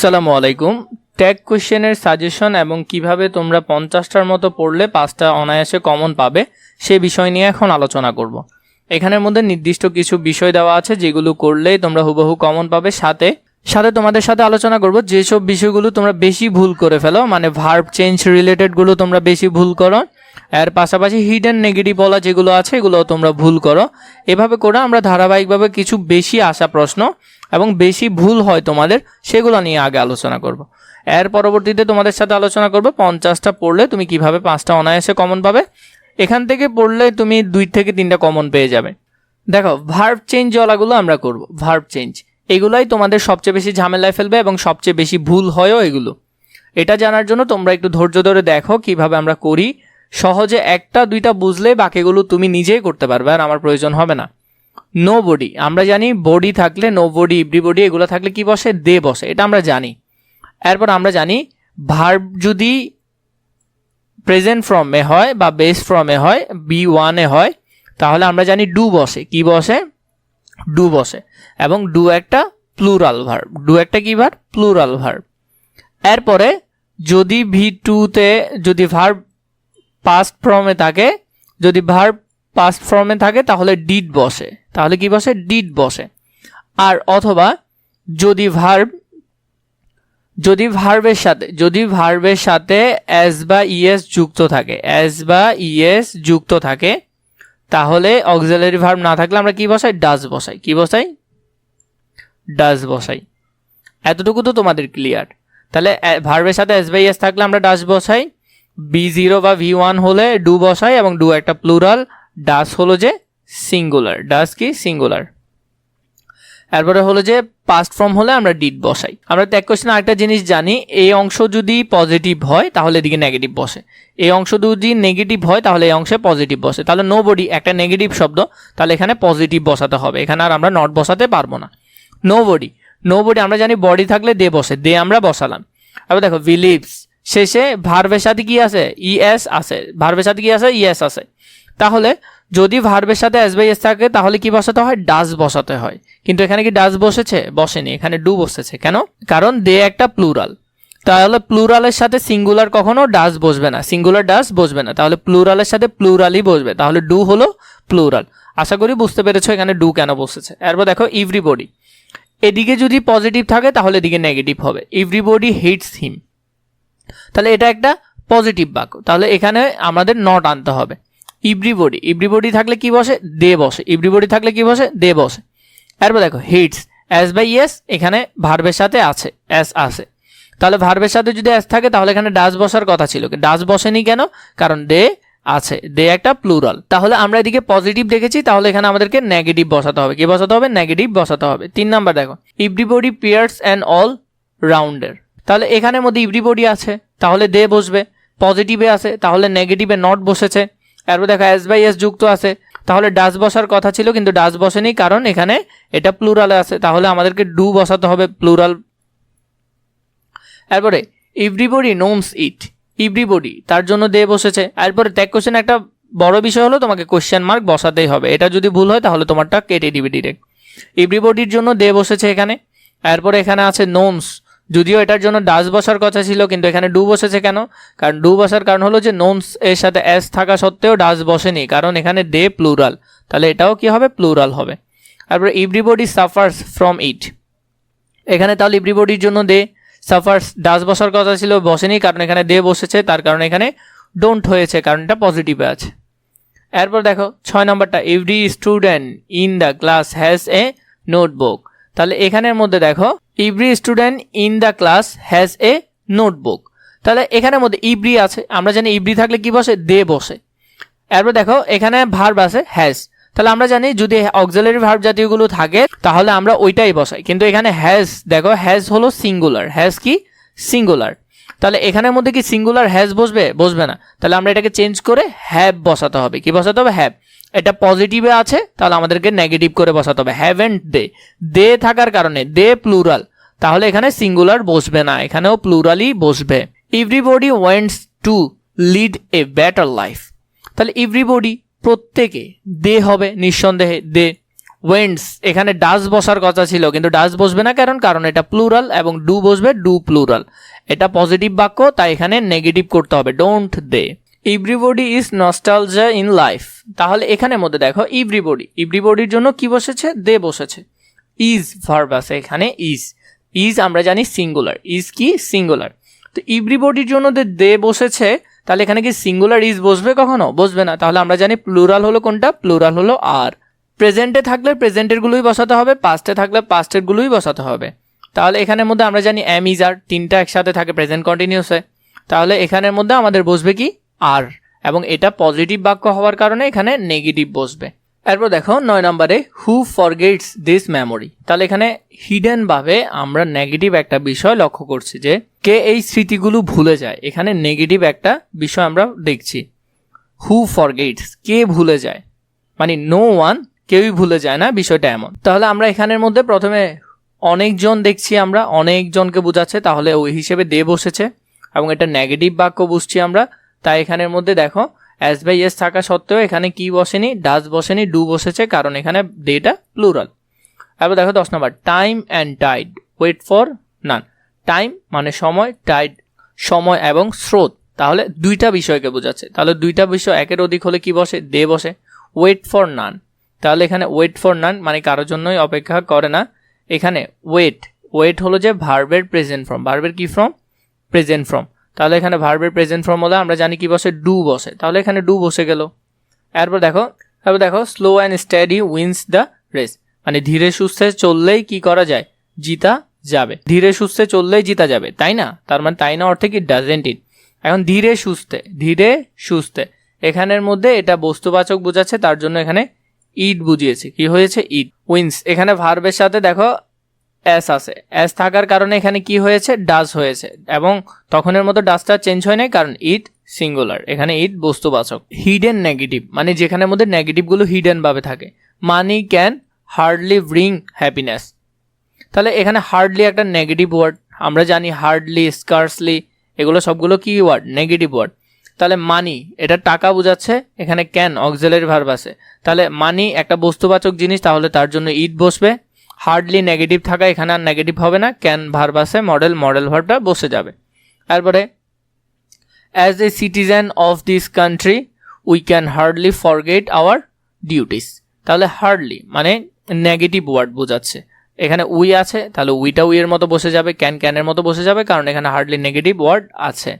সালামু আলাইকুম। ট্যাগ কোশ্চেনের সাজেশন এবং কীভাবে তোমরা পঞ্চাশটার মতো পড়লে পাঁচটা অনায়াসে কমন পাবে, সে বিষয় নিয়ে এখন আলোচনা করব। এখানের মধ্যে নির্দিষ্ট কিছু বিষয় দেওয়া আছে যেগুলো করলেই তোমরা হুবহু কমন পাবে। সাথে সাথে তোমাদের সাথে আলোচনা করব যেসব বিষয়গুলো তোমরা বেশি ভুল করে ফেলো মানে ভার্ব চেঞ্জ রিলেটেডগুলো তোমরা বেশি ভুল করো, এর পাশাপাশি হিডেন নেগেটিভ বলা যেগুলো আছে এগুলো তোমরা ভুল করো। এভাবে করে আমরা ধারাবাহিকভাবে কিছু বেশি আসা প্রশ্ন এবং বেশি ভুল হয় তোমাদের, সেগুলো নিয়ে আগে আলোচনা করব। এর পরবর্তীতে তোমাদের সাথে আলোচনা করব, পঞ্চাশটা পড়লে তুমি কীভাবে পাঁচটা অনায়াসে কমন পাবে। এখান থেকে পড়লে তুমি দুই থেকে তিনটা কমন পেয়ে যাবে। দেখো ভার্ভ চেঞ্জ ওয়ালাগুলো আমরা করব ভার্ভ চেঞ্জ এগুলাই তোমাদের সবচেয়ে বেশি ঝামেলায় ফেলবে এবং সবচেয়ে বেশি ভুল হয়ও এগুলো। এটা জানার জন্য তোমরা একটু ধৈর্য ধরে দেখো কীভাবে আমরা করি। সহজে একটা, দুইটা বুঝলে বাকিগুলো তুমি নিজেই করতে পারবে আর আমার প্রয়োজন হবে না। নো বডি আমরা জানি বডি থাকলে নো বডি বডি এগুলো থাকলে কি বসে? দে বসে। এটা আমরা জানি। এরপর আমরা জানি ভার্ব যদি প্রেজেন্ট ফর্মে হয় বা বেস ফর্মে হয় বি ওয়ানে হয়, তাহলে আমরা জানি ডু বসে। কি বসে? ডু বসে। এবং ডু একটা প্লুরাল ভার্ব ডু একটা কি ভার্ব প্লুরাল ভার্ব এরপরে যদি ভি টুতে যদি ভার্ব পাস্ট ফর্মে থাকে, যদি ভার্ব পাস্ট ফর্মে থাকে, তাহলে ডিড বসে। তাহলে কি বসে? ডিড বসে। আর অথবা যদি ভার্ব যদি ভার্বের সাথে, যদি ভার্বের সাথে অ্যাস বা ইএস যুক্ত থাকে অ্যাস বা ইএস যুক্ত থাকে, তাহলে অক্সিলারি ভার্ব না থাকলে আমরা কি বসাই? ডাজ বসাই। কি বসাই? ডাজ বসাই। এতটুকু তো তোমাদের ক্লিয়ার তাহলে ভার্বের সাথে এস বাই এস থাকলে আমরা ডাস বসাই। বি জিরো বা ভি ওয়ান হলে ডু বসাই এবং ডু একটা প্লুরাল ডাস হলো যে সিঙ্গুলার, ডাস কি সিঙ্গুলার। এরপরে হলো যে পাস্ট ফর্ম হলে আমরা ডিড বসাই। আমরা ত্যাগ কোশ্চেন আরেকটা জিনিস জানি, এই অংশ যদি পজিটিভ হয় তাহলে এদিকে নেগেটিভ বসে। এই অংশ যদি নেগেটিভ হয় তাহলে এই অংশে পজিটিভ বসে। তাহলে নো বডি একটা নেগেটিভ শব্দ, তাহলে এখানে পজিটিভ বসাতে হবে। এখানে আর আমরা নট বসাতে পারব না। নো বডি নো বডি আমরা জানি বডি থাকলে দে বসে, দে আমরা বসালাম। এবার দেখো বিলিভস শেষে ভার্বের সাথে কি আছে? ইএস আছে। ভার্বের সাথে কি আছে? ইএস আছে। তাহলে যদি ভার্বের সাথে এস বাই এস থাকে, তাহলে কি বসাতে হয়? ডাস বসাতে হয়। কিন্তু এখানে কি ডাস বসেছে? বসেনি। এখানে ডু বসেছে। কেন? কারণ দে একটা প্লুরাল তাহলে প্লুরালের সাথে সিঙ্গুলার কখনো ডাস বসবে না। সিঙ্গুলার ডাস বসবে না। তাহলে প্লুরালের সাথে প্লুরালই বসবে। তাহলে ডু হলো প্লুরাল আশা করি বুঝতে পেরেছ এখানে ডু কেন বসেছে। এরপর দেখো ইভরিবডি এদিকে যদি পজিটিভ থাকে, তাহলে এদিকে নেগেটিভ হবে। ইভরিবডি হেটস হিম তাহলে এটা একটা পজিটিভ বাক্য। তাহলে এখানে আমাদের নট আনতে হবে। ইভরিবডি ইভরিবডি থাকলে কি বসে? দে বসে। ইভরিবডি থাকলে কি বসে? দে বসে। এরপর দেখো হিটস অ্যাস বাই ইয়েস এখানে ভার্বের সাথে আছে অ্যাস আছে। তাহলে ভার্বের সাথে যদি অ্যাস থাকে, তাহলে এখানে ডাস বসার কথা ছিল। ডাস বসেনি কেন? কারণ দে আছে। দে একটা প্লুরাল তাহলে আমরা এদিকে পজিটিভ দেখেছি, তাহলে এখানে আমাদেরকে নেগেটিভ বসাতে হবে। কি বসাতে হবে? নেগেটিভ বসাতে হবে। তিন নাম্বার দেখো। Everybody peers and all rounder তাহলে এখানের মধ্যে ইভরিবডি আছে, তাহলে দে বসবে। পজিটিভে আছে, তাহলে নেগেটিভে নট বসেছে। এরপর দেখো এস বাই এস যুক্ত আছে। তাহলে ডাস বসার কথা ছিল, কিন্তু ডাস বসেনি, কারণ এখানে এটা প্লুরালে আছে। তাহলে আমাদেরকে ডু বসাতে হবে প্লুরাল এরপরে ইভরিবডি নোমস ইট ইভরিবডি তার জন্য দে বসেছে। এরপরে ট্যাগ কোশ্চেন একটা বড় বিষয় হলো, তোমাকে কোশ্চেন মার্ক বসাতেই হবে। এটা যদি ভুল হয়, তাহলে তোমারটা কেটে দিবে ডিরেক্ট ইভরিবডির জন্য দে বসেছে এখানে। এরপরে এখানে আছে নোমস যদিও এটার জন্য ডাস বসার কথা ছিল, কিন্তু এখানে ডু বসেছে কেন? কারণ ডু বসার কারণ হলো যে নোমস এর সাথে এস থাকা সত্ত্বেও ডাস বসেনি, কারণ এখানে দে প্লুরাল তাহলে এটাও কি হবে? প্লুরাল হবে। তারপরে ইভরিবডি সাফার্স ফ্রম ইট এখানে তাহলে ইভরিবডির জন্য দে সাফার্স ডাস বসার কথা ছিল, বসেনি, কারণ এখানে দে বসেছে, তার কারণে এখানে ডোন্ট হয়েছে, কারণ এটা পজিটিভে আছে। এরপর দেখো, ছয় নম্বরটা every student in the class has a notebook তাহলে এখানের মধ্যে দেখো every student in the class has a notebook তাহলে এখানের মধ্যে ইব্রি আছে, আমরা জানি ইব্রি থাকলে কি বসে? দে বসে। এরপর দেখো, এখানে ভার্ব আছে হ্যাজ তাহলে আমরা জানি যদি অক্সিলারি ভার্ব জাতীয়গুলো থাকে, তাহলে আমরা ওইটাই বসাই। কিন্তু এখানে হ্যাজ দেখো হ্যাজ হলো সিঙ্গুলার হ্যাজ কি? সিঙ্গুলার তাহলে এখানের মধ্যে কি সিঙ্গুলার হ্যাজ বসবে? বসবে না। তাহলে আমরা এটাকে চেঞ্জ করে হ্যাভ বসাতে হবে। কি বসাতে হবে? হ্যাভ এটা পজিটিভে আছে, তাহলে আমাদেরকে নেগেটিভ করে বসাতে হবে। হ্যাভেন্ট দে দে থাকার কারণে দে প্লুরাল তাহলে এখানে সিঙ্গুলার বসবে না, এখানেও প্লুরালই বসবে। Everybody wants to lead a better life তাহলে এভরিবডি প্রত্যেকে দে হবে, নিঃসন্দেহে দে ওয়েন্ডস এখানে ডাস বসার কথা ছিল, কিন্তু ডাস বসবে না, কারণ কারণ এটা প্লুরাল এবং ডু বসবে ডু প্লুরাল এটা পজিটিভ বাক্য, তাই এখানে নেগেটিভ করতে হবে। Don't they everybody is nostalgia in life তাহলে এখানের মধ্যে দেখো এভরিবডি এভরিবডির জন্য কি বসেছে? দে বসেছে। ইজ ভার্ব আছে এখানে ইজ ইজ আমরা জানি সিঙ্গুলার ইজ কি? সিঙ্গুলার তো এভরিবডির জন্য দে বসেছে, তাহলে এখানে কি সিঙ্গুলার ইজ বসবে কখনো? বসবে না। তাহলে আমরা জানি প্লুরাল হলো কোনটা? প্লুরাল হলো আর প্রেজেন্টে থাকলে প্রেজেন্টেরগুলোই বসাতে হবে পাস্টে থাকলে পাস্টেরগুলোই বসাতে হবে। তাহলে এখানের মধ্যে আমরা জানি এম ইজ আর তিনটা একসাথে থাকে প্রেজেন্ট কন্টিনিউসে তাহলে এখানের মধ্যে আমাদের বসবে কি? আর এবং এটা পজিটিভ বাক্য হওয়ার কারণে এখানে নেগেটিভ বসবে। এরপর দেখো, নয় নম্বরে হু ফরগেটস দিস মেমোরি তাহলে এখানে হিডেন ভাবে আমরা নেগেটিভ একটা বিষয় লক্ষ্য করছি যে, কে এই স্মৃতিগুলো ভুলে যায়? এখানে নেগেটিভ একটা বিষয় আমরা দেখছি। হু ফরগেটস কে ভুলে যায়? মানে নো ওয়ান কেউই ভুলে যায় না, বিষয়টা এমন। তাহলে আমরা এখানের মধ্যে প্রথমে অনেকজন দেখছি আমরা, অনেকজনকে বোঝাচ্ছে, তাহলে ওই হিসেবে দে বসেছে, এবং এটা নেগেটিভ বাক্য বুঝছি আমরা, তাই এখানের মধ্যে দেখো অ্যাজ বাই এস থাকা সত্ত্বেও এখানে কি বসেনি ডাজ বসেনি ডু বসেছে, কারণ এখানে ডেটা প্লুরাল এবার দেখো দশ নম্বর time and tide wait for none time মানে সময় টাইড সময় এবং স্রোত, তাহলে দুইটা বিষয়কে বোঝাচ্ছে, তাহলে দুইটা বিষয় একের অধিক হলে কি বসে, দে বসে ওয়েট ফর নান তাহলে এখানে ওয়েট ফর নান মানে কারোর জন্যই অপেক্ষা করে না এখানে ওয়েট ওয়েট হলো যে ভার্বের প্রেজেন্ট ফর্ম ভার্বের কি ফর্ম প্রেজেন্ট ফর্ম তাহলে এখানে ভার্বের প্রেজেন্ট ফর্ম হলে আমরা জানি কি বসে? ডু বসে। তাহলে এখানে ডু বসে গেল। এরপর দেখো তারপর দেখো slow and steady wins the race মানে ধীরে সুস্থে চললেই কি করা যায়? জিতা যাবে। ধীরে সুস্থে চললেই জিতা যাবে। তাই না? তার মানে তাই না অর্থে কি? ডাজেন্ট ইট এখন ধীরে সুস্থে ধীরে সুস্থে। এখানের মধ্যে এটা বস্তুবাচক বোঝাচ্ছে, তার জন্য এখানে ইট বুঝিয়েছে। কি হয়েছে? ইট উইন্স, এখানে ভার্বের সাথে দেখো অ্যাস আছে। অ্যাস থাকার কারণে এখানে কি হয়েছে? ডাস হয়েছে। এবং তখনের মতো ডাসটা চেঞ্জ হয় নাই কারণ ইট সিঙ্গুলার। এখানে ইট বস্তুবাচক। হিডেন নেগেটিভ মানে যেখানের মধ্যে নেগেটিভগুলো হিডেন ভাবে থাকে। Money can hardly bring happiness তাহলে এখানে হার্ডলি একটা নেগেটিভ ওয়ার্ড আমরা জানি হার্ডলি স্কার্সলি এগুলো সবগুলো কি ওয়ার্ড নেগেটিভ ওয়ার্ড তাহলে মানি এটা টাকা বোঝাচ্ছে, এখানে ক্যান অক্সিলারি ভার্ব আছে। তাহলে মানি একটা বস্তুবাচক জিনিস, তাহলে তার জন্য ইট বসবে। হার্ডলি নেগেটিভ থাকা, এখানে আর নেগেটিভ হবে না। ক্যান ভার্ব আছে মডেল মডেল ভার্বটা বসে যাবে। তারপরে as a citizen of this country we can hardly forget our duties তাহলে হার্ডলি মানে নেগেটিভ ওয়ার্ড বোঝাচ্ছে। এখানে উই আছে, তাহলে উইটা উইয়ের মতো বসে যাবে ক্যান ক্যানের মতো বসে যাবে, কারণ এখানে হার্ডলি নেগেটিভ ওয়ার্ড আছে।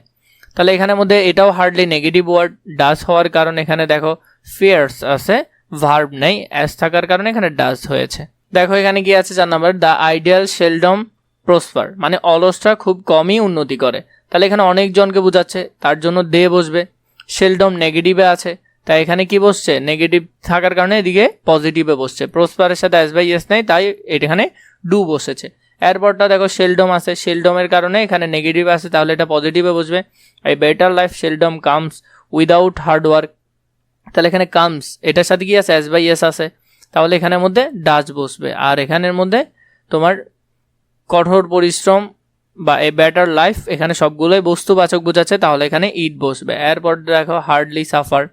তাহলে এখানের মধ্যে এটাও হার্ডলি নেগেটিভ ওয়ার্ড ডাস হওয়ার কারণ এখানে দেখো ফিয়ার্স আছে ভার্ব নেই অ্যাস থাকার কারণে এখানে ডাস হয়েছে। দেখো এখানে কি আছে চার number the ideal seldom prosper মানে অলসটা খুব কমই উন্নতি করে। তাহলে এখানে অনেকজনকে বোঝাচ্ছে, তার জন্য দে বসবে। শেলডম নেগেটিভে আছে, তাই এখানে কি বসছে? নেগেটিভ থাকার কারণে এদিকে পজিটিভে বসছে। প্রসপারের সাথে অ্যাস বাই ইয়েস নেই, তাই এখানে ডু বসেছে। এরপরটা দেখো শেলডম আছে। শেলডমের কারণে এখানে নেগেটিভ আছে, তাহলে এটা পজিটিভে বসবে। এই better life seldom comes without hard work তাহলে এখানে কামস এটার সাথে কি আছে? অ্যাস বাই এস আছে। তাহলে এখানের মধ্যে ডাচ বসবে। আর এখানের মধ্যে তোমার কঠোর পরিশ্রম বা এ বেটার লাইফ এখানে সবগুলোই বস্তুবাচক বোঝাচ্ছে, তাহলে এখানে ইট বসবে। এরপর দেখো হার্ডলি সাফার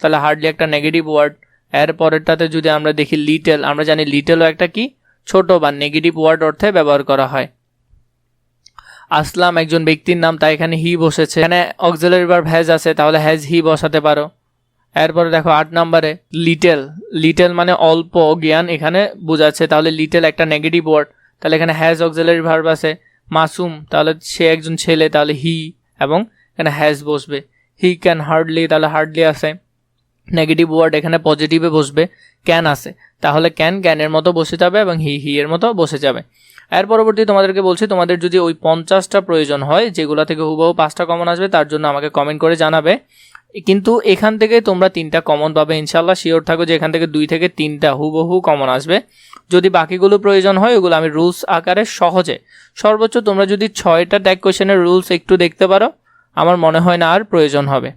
তাহলে হার্ডলি একটা নেগেটিভ ওয়ার্ড এরপরেরটাতে যদি আমরা দেখি লিটেল আমরা জানি লিটেলও একটা কি? ছোট বা নেগেটিভ ওয়ার্ড অর্থে ব্যবহার করা হয়। আসলাম একজন ব্যক্তির নাম, তাই এখানে হি বসেছে। এখানে অক্সিলারি ভার্ব হ্যাজ আছে, তাহলে হ্যাজ হি বসাতে পারো। এরপরে দেখো আট নম্বরে লিটেল লিটেল মানে অল্প, জ্ঞান এখানে বোঝাচ্ছে। তাহলে লিটেল একটা নেগেটিভ ওয়ার্ড তাহলে এখানে হ্যাজ অক্সিলারি ভার্ব আছে। মাসুম, তাহলে সে একজন ছেলে, তাহলে হি এবং এখানে হ্যাজ বসবে। হি ক্যান হার্ডলি তাহলে হার্ডলি আছে। নেগেটিভ ওয়ার্ড এখানে পজিটিভে বসবে ক্যান আছে। তাহলে ক্যান ক্যানের মতো বসে যাবে এবং হি হি এর মতো বসে যাবে। এর পরবর্তী তোমাদেরকে বলছি, তোমাদের যদি ওই পঞ্চাশটা প্রয়োজন হয়, যেগুলো থেকে হুবহু পাঁচটা কমন আসবে, তার জন্য আমাকে কমেন্ট করে জানাবে। কিন্তু এখান থেকে তোমরা তিনটা কমন পাবে ইনশাল্লাহ শিওর থাকো যে এখান থেকে দুই থেকে তিনটা হুবহু কমন আসবে। যদি বাকিগুলো প্রয়োজন হয়, ওগুলো আমি রুলস আকারে সহজে, সর্বোচ্চ তোমরা যদি ছয়টা ট্যাগ কোয়েশনের রুলস একটু দেখতে পারো, আমার মনে হয় না আর প্রয়োজন হবে।